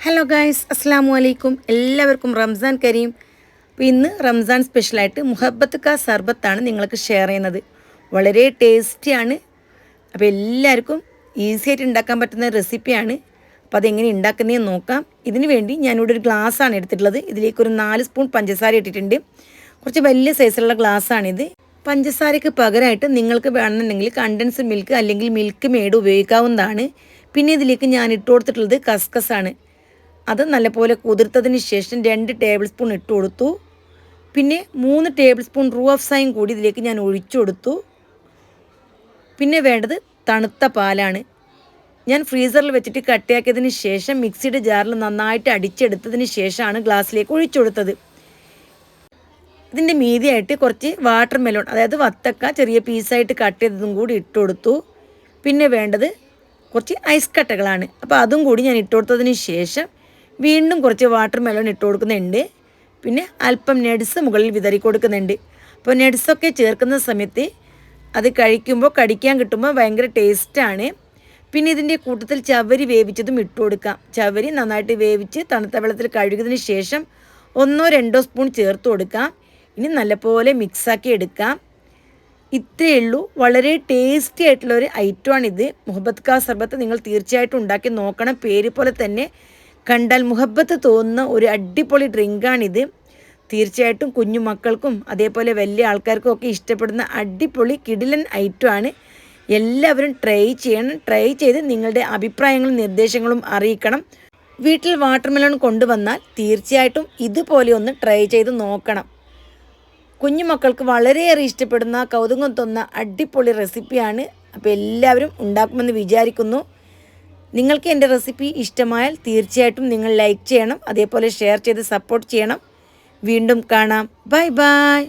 Hello guys അസ്സാം വലൈക്കും എല്ലാവർക്കും റംസാൻ കരീം. അപ്പോൾ ഇന്ന് റംസാൻ സ്പെഷ്യലായിട്ട് മുഹബത്ത് കാ സർബത്താണ് നിങ്ങൾക്ക് ഷെയർ ചെയ്യുന്നത്. വളരെ ടേസ്റ്റിയാണ് അപ്പോൾ എല്ലാവർക്കും ഈസി ആയിട്ട് ഉണ്ടാക്കാൻ പറ്റുന്ന റെസിപ്പിയാണ് അപ്പോൾ അതെങ്ങനെ ഉണ്ടാക്കുന്നതെന്ന് നോക്കാം. ഇതിന് വേണ്ടി ഞാനിവിടെ ഒരു ഗ്ലാസ്സാണ് എടുത്തിട്ടുള്ളത്. ഇതിലേക്ക് ഒരു നാല് സ്പൂൺ പഞ്ചസാര ഇട്ടിട്ടുണ്ട്. കുറച്ച് വലിയ സൈസിലുള്ള ഗ്ലാസ്സാണിത് പഞ്ചസാരയ്ക്ക് പകരമായിട്ട് നിങ്ങൾക്ക് വേണമെന്നുണ്ടെങ്കിൽ കണ്ടൻസ് മിൽക്ക് അല്ലെങ്കിൽ മിൽക്ക് മെയ്ഡ് ഉപയോഗിക്കാവുന്നതാണ്. പിന്നെ ഇതിലേക്ക് ഞാൻ ഇട്ട് കൊടുത്തിട്ടുള്ളത് കസ്കസാണ്. അത് നല്ലപോലെ കുതിർത്തതിന് ശേഷം രണ്ട് ടേബിൾ സ്പൂൺ ഇട്ട് കൊടുത്തു. പിന്നെ മൂന്ന് ടേബിൾ സ്പൂൺ റൂ ഓഫ് സൈൻ കൂടി ഇതിലേക്ക് ഞാൻ ഒഴിച്ചു കൊടുത്തു. പിന്നെ വേണ്ടത് തണുത്ത പാലാണ്. ഞാൻ ഫ്രീസറിൽ വെച്ചിട്ട് കട്ടിയാക്കിയതിന് ശേഷം മിക്സിയുടെ ജാറിൽ നന്നായിട്ട് അടിച്ചെടുത്തതിന് ശേഷമാണ് ഗ്ലാസ്സിലേക്ക് ഒഴിച്ചു കൊടുത്തത്. ഇതിന്റെ മീതിയായിട്ട് കുറച്ച് വാട്ടർ മെലോൺ അതായത് വത്തക്ക ചെറിയ പീസായിട്ട് കട്ട് ചെയ്തതും കൂടി ഇട്ട് കൊടുത്തു. പിന്നെ വേണ്ടത് കുറച്ച് ഐസ് കട്ടകളാണ്. അപ്പോൾ അതും കൂടി ഞാൻ ഇട്ട് കൊടുത്തതിന് ശേഷം വീണ്ടും കുറച്ച് വാട്ടർ മെലൺ ഇട്ട് കൊടുക്കുന്നുണ്ട്. പിന്നെ അല്പം നെഡ്സ് മുകളിൽ വിതറി കൊടുക്കുന്നുണ്ട്. അപ്പോൾ നെഡ്സൊക്കെ ചേർക്കുന്ന സമയത്ത് അത് കഴിക്കുമ്പോൾ കടിക്കാൻ കിട്ടുമ്പോൾ ഭയങ്കര ടേസ്റ്റാണ് പിന്നെ ഇതിന്റെ കൂട്ടത്തിൽ ചവരി വേവിച്ചതും ഇട്ട് കൊടുക്കാം. ചവരി നന്നായിട്ട് വേവിച്ച് തണുത്ത വെള്ളത്തിൽ കഴുകിയതിന് ശേഷം ഒന്നോ രണ്ടോ സ്പൂൺ ചേർത്ത് കൊടുക്കാം. ഇനി നല്ലപോലെ മിക്സാക്കി എടുക്കാം. ഇത്രയേ ഉള്ളൂ. വളരെ ടേസ്റ്റി ആയിട്ടുള്ള ഒരു ഐറ്റമാണിത് മുഹബത്ത് കാ സർബത്ത് നിങ്ങൾ തീർച്ചയായിട്ടും ഉണ്ടാക്കി നോക്കണം. പേര് പോലെ തന്നെ കണ്ടാൽ മുഹബത്ത് തോന്നുന്ന ഒരു അടിപൊളി ഡ്രിങ്കാണിത്. തീർച്ചയായിട്ടും കുഞ്ഞു മക്കൾക്കും അതേപോലെ വലിയ ആൾക്കാർക്കും ഒക്കെ ഇഷ്ടപ്പെടുന്ന അടിപൊളി കിടിലൻ ഐറ്റമാണ് എല്ലാവരും ട്രൈ ചെയ്യണം. ട്രൈ ചെയ്ത് നിങ്ങളുടെ അഭിപ്രായങ്ങളും നിർദ്ദേശങ്ങളും അറിയിക്കണം. വീട്ടിൽ വാട്ടർമെലൺ കൊണ്ടുവന്നാൽ തീർച്ചയായിട്ടും ഇതുപോലെ ഒന്ന് ട്രൈ ചെയ്ത് നോക്കണം. കുഞ്ഞുമക്കൾക്ക് വളരെയേറെ ഇഷ്ടപ്പെടുന്ന കൗതുകം തോന്നുന്ന അടിപൊളി റെസിപ്പിയാണ്. അപ്പോൾ എല്ലാവരും ഉണ്ടാക്കുമെന്ന് വിചാരിക്കുന്നു. നിങ്ങൾക്ക് എന്റെ റെസിപ്പി ഇഷ്ടമായാൽ തീർച്ചയായിട്ടും നിങ്ങൾ ലൈക്ക് ചെയ്യണം അതേപോലെ ഷെയർ ചെയ്ത് സപ്പോർട്ട് ചെയ്യണം. വീണ്ടും കാണാം. Bye bye.